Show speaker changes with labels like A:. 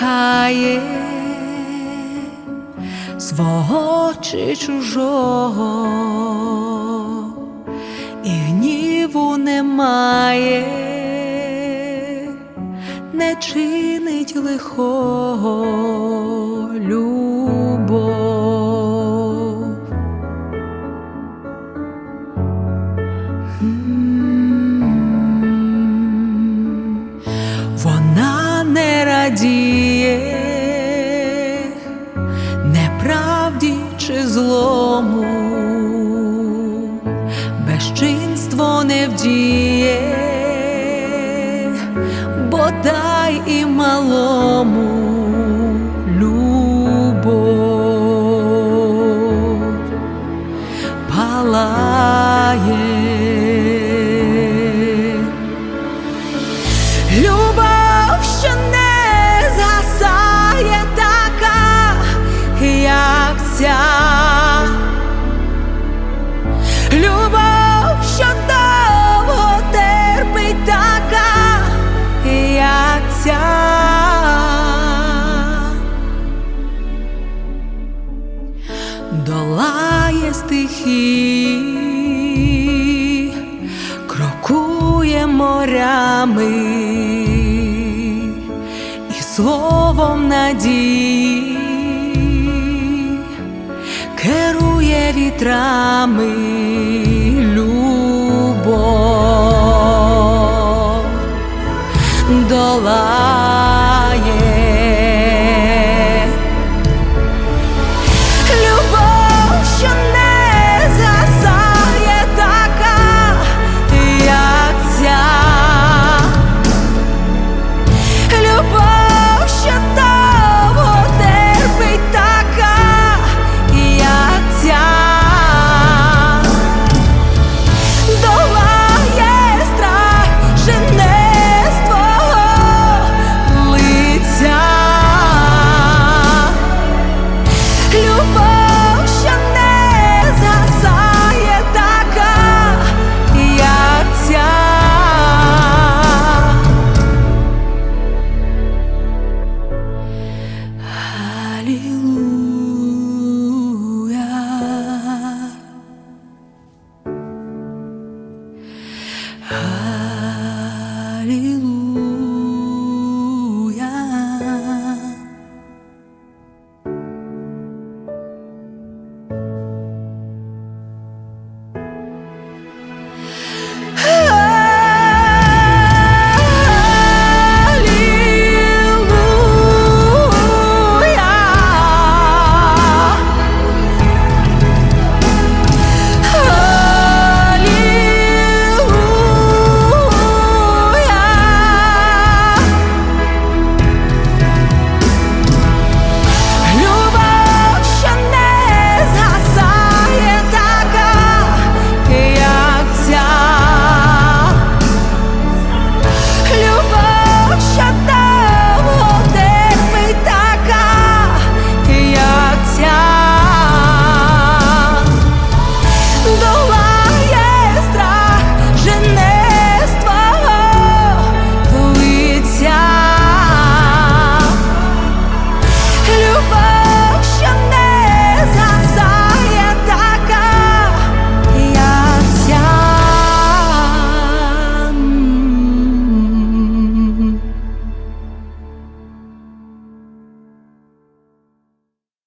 A: шукає свого чи чужого, і гніву немає, не чинить лихого любов. Вона не радіє злому, безчинство не вдіє, бо дай і малому любов палає. Долає стихи, крокує морями. І словом надії керує вітрами